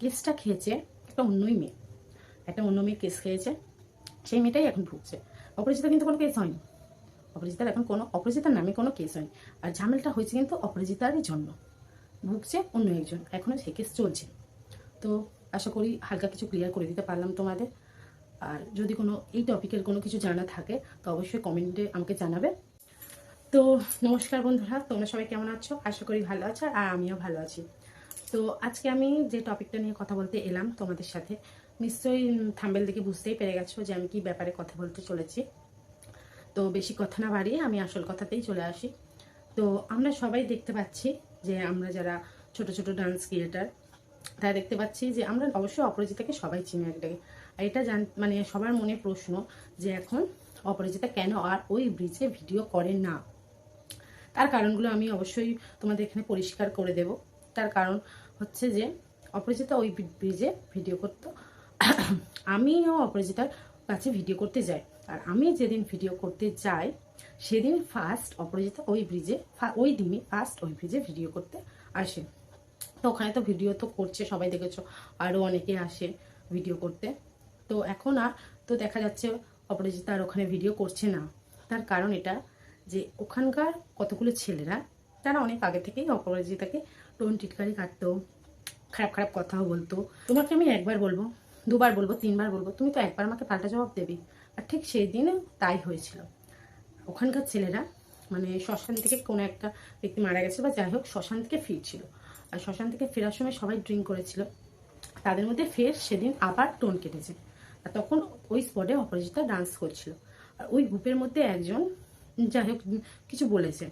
কেসটা খেয়েছে একটা অন্যই মেয়ে। একটা অন্য মেয়ে কেস খেয়েছে, সেই মেয়েটাই এখন ভুগছে। অপরাজিতা কিন্তু কোনো কেস হয়নি। অপরাজিতার এখন কোনো, অপরাজিতার নামে কোনো কেস হয়নি। আর ঝামেলাটা হয়েছে কিন্তু অপরাজিতারই জন্য। ভুগছে অন্য একজন। এখনও সেই কেস চলছে। তো আশা করি হালকা কিছু ক্লিয়ার করে দিতে পারলাম তোমাদের। আর যদি কোনো, এই টপিকের কোনো কিছু জানা থাকে, তো অবশ্যই কমেন্টে আমাকে জানাবে। তো নমস্কার বন্ধুরা, তোমরা সবাই কেমন আছো? আশা করি ভালো আছো, আর আমিও ভালো আছি। তো আজকে আমি যে টপিকটা নিয়ে কথা বলতে এলাম তোমাদের সাথে, নিশ্চয়ই থাম্বেল দেখে বুঝতেই পেরে গেছো যে আমি কি ব্যাপারে কথা বলতে চলেছি। তো বেশি কথা না বাড়িয়ে আমি আসল কথাতেই চলে আসি। তো আমরা সবাই দেখতে পাচ্ছি যে আমরা যারা ছোট ছোট ডান্স ক্রিয়েটার তারা দেখতে পাচ্ছি যে আমরা অবশ্যই অপরাজিতাকে সবাই চিনি একটাকে আর এটা জান মানে সবার মনে প্রশ্ন যে এখন অপরাজিতা কেন আর ওই ব্রিজে ভিডিও করে না? তার কারণগুলো আমি অবশ্যই তোমাদের এখানে পরিষ্কার করে দেব। তার কারণ হচ্ছে যে অপরাজিতা ওই ব্রিজে ভিডিও করতো। আমিও অপরাজিতার কাছে ভিডিও করতে যাই। আর আমি যেদিন ভিডিও করতে যাই, সেদিন ফার্স্ট অপরাজিতা ওই ব্রিজে ওই দিনই ফার্স্ট ওই ব্রিজে ভিডিও করতে আসে। তো ওখানে তো ভিডিও তো করছে, সবাই দেখেছ আরও অনেকে আসে ভিডিও করতে। তো এখন আর তো দেখা যাচ্ছে অপরাজিতা আর ওখানে ভিডিও করছে না। তার কারণ এটা যে ওখানকার কতগুলো ছেলেরা, তারা অনেক আগে থেকেই অপরাজিতাকে টোন টিটকারি কাটতো, খারাপ খারাপ কথাও বলতো। তোমাকে আমি একবার বলব, দুবার বলব, তিনবার বলব, তুমি তো একবার আমাকে পাল্টা জবাব দেবে। আর ঠিক সেই দিনে তাই হয়েছিল। ওখানকার ছেলেরা মানে শ্মশান থেকে কোনো একটা ব্যক্তি মারা গেছে বা যাই হোক, শ্মশান থেকে ফিরছিল। আর শ্মশান থেকে ফেরার সময় সবাই ড্রিঙ্ক করেছিল। তাদের মধ্যে ফের সেদিন আবার টোন কেটেছে। আর তখন ওই স্পটে অপরাজিতা ডান্স করছিল। আর ওই গ্রুপের মধ্যে একজন, যাই হোক, কিছু বলেছে।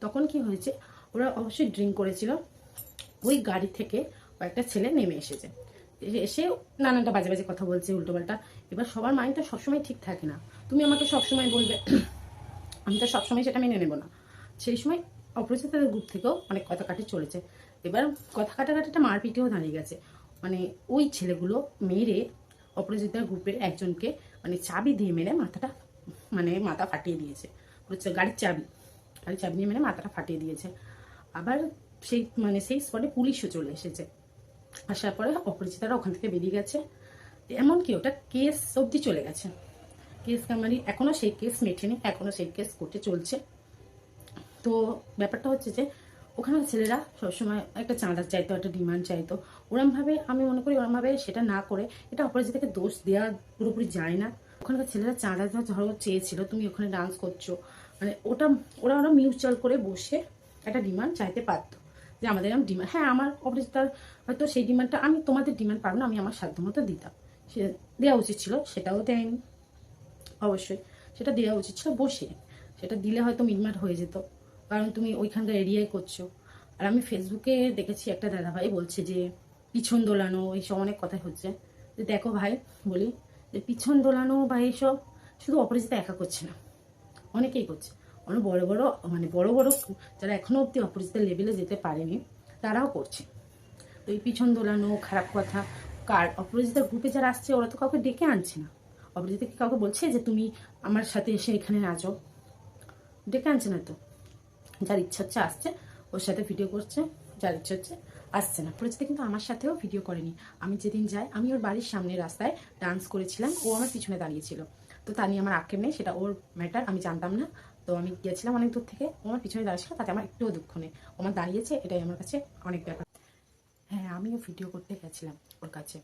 তখন কি হয়েছে, ওরা অবশ্যই ড্রিঙ্ক করেছিল। ওই গাড়ি থেকে কয়েকটা ছেলে নেমে এসেছে। এসে নানানটা বাজে বাজে কথা বলছে, উল্টোপাল্টা। এবার সবার মাইন্ড তো সবসময় ঠিক থাকে না। তুমি আমাকে সবসময় বলবে, আমি তো সবসময় সেটা মেনে নেব না। সেই সময় অপরিচিতদের গ্রুপ থেকেও অনেক কথা কাটি চলেছে। এবার কথা কাটাকাটিটা মারপিটেও দাঁড়িয়ে গেছে। মানে ওই ছেলেগুলো মেরে অপরাজিতার গ্রুপের একজনকে মানে চাবি দিয়ে মেরে মাথাটা মানে মাথা ফাটিয়ে দিয়েছে। গাড়ির চাবি। গাড়ির চাবি দিয়ে মেরে মাথাটা ফাটিয়ে দিয়েছে। আবার সেই মানে সেই স্পটে পুলিশও চলে এসেছে। আসার পরে অপরিচিতারা ওখান থেকে বেরিয়ে গেছে। এমনকি ওটা কেস অবধি চলে গেছে। কেস কামারি এখনও সেই কেস মেটেনি এখনও সেই কেস কোর্টে চলছে। তো ব্যাপারটা হচ্ছে যে ওখানে ছেলেরা সবসময় একটা চাঁদা চাইতো, একটা ডিমান্ড চাইতো। ওরমভাবে আমি মনে করি ওরমভাবে সেটা না করে এটা অপরাজিতাকে দোষ দেওয়া পুরোপুরি যায় না। ওখানকার ছেলেরা চাঁদা ধরো চেয়েছিল, তুমি ওখানে ডান্স করছ। মানে ওটা, ওরা ওরা মিউচুয়াল করে বসে একটা ডিমান্ড চাইতে পারতো। যে আমাদের এরকম ডিমান্ড হ্যাঁ আমার অপরাজিতার হয়তো সেই ডিমান্ডটা আমি তোমাদের ডিমান্ড পারব না, আমি আমার সাধ্য মতো দিতাম। সে দেওয়া উচিত ছিল, সেটাও দেয়নি। অবশ্যই, সেটা দেওয়া উচিত ছিল, বসে। সেটা দিলে হয়তো মিটমাট হয়ে যেত, কারণ তুমি ওইখানকার এরিয়ায় করছ। আর আমি ফেসবুকে দেখেছি, একটা দাদাভাই বলছে যে, পিছন দোলানো, এইসব অনেক কথাই হচ্ছে। যে দেখো ভাই, বলি, যে পিছন দোলানো বা এইসব শুধু অপরাজিতা একা করছে না, অনেকেই করছে। অনেক বড় বড় মানে বড় বড় যারা এখনও অব্দি অপরাজিতার লেভেলে যেতে পারেনি, তারাও করছে। তো এই পিছন দোলানো, খারাপ কথা, কার অপরাজিতার গ্রুপে যারা আসছে, ওরা তো কাউকে ডেকে আনছে না। অপরাজিতাকে কাউকে বলছে যে, তুমি আমার সাথে এসে এখানে নাচো ডেকে আনছে না তো। যার ইচ্ছা হচ্ছে আসছে, ওর সাথে ভিডিও করছে, যার ইচ্ছা হচ্ছে আসছে না। পরিচিতি কিন্তু আমার সাথেও ভিডিও করেনি। আমি যেদিন যাই, আমি ওর বাড়ির সামনে রাস্তায় ডান্স করেছিলাম, ও আমার পিছনে দাঁড়িয়েছিল তো তা নিয়ে আমার আক্ষেপ নেই, সেটা ওর ম্যাটার আমি জানতাম না। তো আমি গিয়েছিলাম অনেক দূর থেকে, ও আমার পিছনে দাঁড়িয়েছিল, তাতে আমার একটুও দুঃখ নেই। ও আমার দাঁড়িয়েছে, এটাই আমার কাছে অনেক ব্যাপার। হ্যাঁ আমিও ভিডিও করতে গেছিলাম ওর কাছে।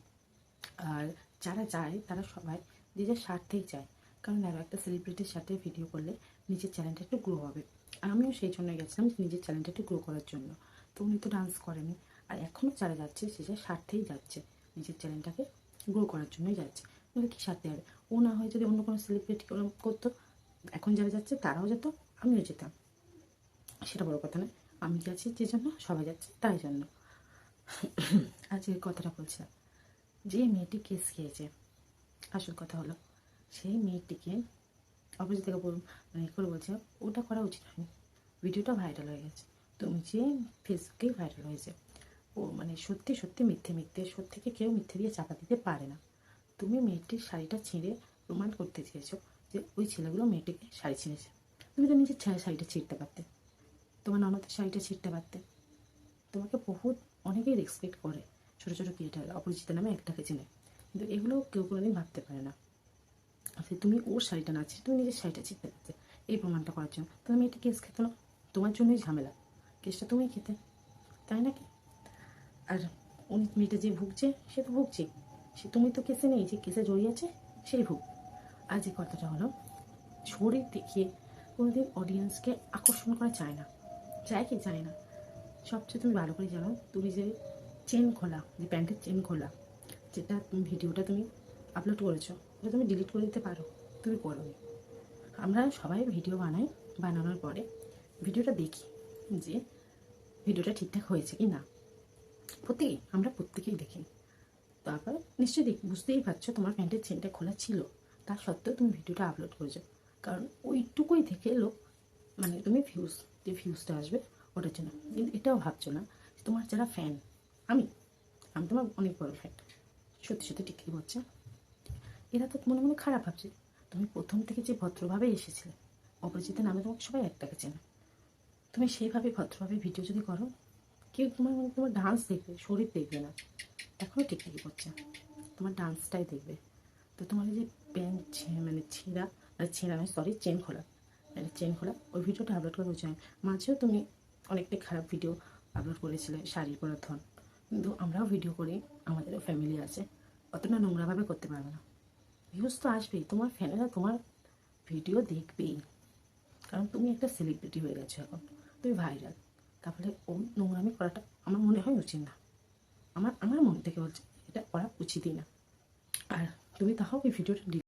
আর যারা যায়, তারা সবাই নিজের স্বার্থেই চায় কারণ আরও একটা সেলিব্রিটির সাথে ভিডিও করলে নিজের চ্যানেলটা একটু গ্রো হবে। আর আমিও সেই জন্য গেছিলাম যে নিজের চ্যানেলটা একটু গ্রো করার জন্য। তো উনি তো ডান্স করেনি। আর এখনও যারা যাচ্ছে, সে স্বার্থেই যাচ্ছে, নিজের চ্যানেলটাকে গ্রো করার জন্যই যাচ্ছে। তাহলে কী স্বার্থে হবে ও না হয় যদি অন্য কোনো সেলিব্রিটি করতো, এখন যারা যাচ্ছে তারাও যেত, আমিও যেতাম। সেটা বড় কথা নয়, আমি যাচ্ছি যে জন্য, সবাই যাচ্ছে তাই জন্য। আজ এই কথাটা বলছিলাম, যে মেয়েটি কেস খেয়েছে, আসল কথা হলো, সেই মেয়েটিকে অপোজিট থেকে মানে করে বলছে, ওটা করা উচিত হয়নি। ভিডিওটা ভাইরাল হয়ে গেছে। তুমি যে ফেসবুকেই ভাইরাল হয়েছে। ও মানে সত্যি সত্যি মিথ্যে মিথ্যে সত্যিকে কেউ মিথ্যে দিয়ে চাপা দিতে পারে না। তুমি মেয়েটির শাড়িটা ছিঁড়ে প্রমাণ করতে চেয়েছো যে ওই ছেলেগুলো মেয়েটিকে শাড়ি ছিঁড়েছে। তুমি তো নিজের শাড়িটা ছিঁড়তে পারতে। তোমার ননদের শাড়িটা ছিঁড়তে পারতে। তোমাকে বহুত অনেকেই রেসপেক্ট করে। ছোটো ছোটো ক্রিয়েটার অপরিচিতা নামে একটাকে চেনে। কিন্তু এগুলো কেউ কোনোদিন ভাবতে পারে না। আচ্ছা তুমি ওর শাড়িটা নাচছে তুমি নিজের শাড়িটা ছিঁড়তে পারছে এই প্রমাণটা করার জন্য। তুমি একটা কেস খেতে না। তোমার জন্যই ঝামেলা। কেসটা তুমি খেতে। তাই নাকি? আর উনি মেয়েটা যে ভুগছে, সে তো ভুগছে সে তুমি তো কেসে নেই, যে কেসে জড়িয়েছে, সেই ভুগ। আর যে কথাটা হলো শরীর দেখিয়ে কোনোদিন অডিয়েন্সকে আকর্ষণ করা চায় না। চায় কি চায় না? সবচেয়ে তুমি ভালো করে জানো, তুমি যে চেন খোলা, যে প্যান্টের চেন খোলা, যেটা তুমি ভিডিওটা তুমি আপলোড করেছ ওটা তুমি ডিলিট করে দিতে পারো, তুমি করো আমরা সবাই ভিডিও বানাই, বানানোর পরে ভিডিওটা দেখি যে ভিডিওটা ঠিকঠাক হয়েছে কি না। প্রত্যেকেই, আমরা প্রত্যেকেই দেখি। নিশ্চয়ই দেখ, বুঝতেই পারছ তোমার প্যান্টের চেনটা খোলা ছিল। তার সত্ত্বেও তুমি ভিডিওটা আপলোড করেছ। কারণ ওইটুকুই দেখে লোক মানে তুমি ভিউজ যে ভিউজটা আসবে, ওটার জন্য। কিন্তু এটাও ভাবছ না তোমার যারা ফ্যান আমি আমি তোমার অনেক বড় ফ্যান সত্যি সত্যি টিকলি বলছে? এরা তো মনে মনে খারাপ ভাবছে। তুমি প্রথম থেকে যে ভদ্রভাবে এসেছিলে, অপরিচিত নামে তোমাকে সবাই একটাকে চেনে। তুমি সেইভাবে ভদ্রভাবে ভিডিও যদি করো, কেউ তোমার মানে তোমার ডান্স দেখবে, শরীর দেখবে না। এখনও টিকটিকি করছে তোমার ডান্সটাই দেখবে। তো তোমার যে প্যান্ট ছে- মানে ছেঁড়া মানে ছেঁড়া নয় সরি চেন খোলা। মানে চেন খোলা, ওই ভিডিওটা আপলোড করে আমি। মাঝেও তুমি অনেকটাই খারাপ ভিডিও আপলোড করেছিলে শাড়ির পরার ধন। কিন্তু আমরাও ভিডিও করি, আমাদেরও ফ্যামিলি আছে। অতটা নোংরাভাবে করতে পারবে না। ভিউজ তো আসবেই, তোমার ফ্যানেরা তোমার ভিডিও দেখবেই। কারণ তুমি একটা সেলিব্রিটি হয়ে গেছো এখন। তুমি ভাইরাল তাহলে ও নোংরামি করাটা আমার মনে হয় উচিত না। আমার আমার মন থেকে বলছে করা উচিতই না। আর তুমি তাহাও এই ভিডিওটা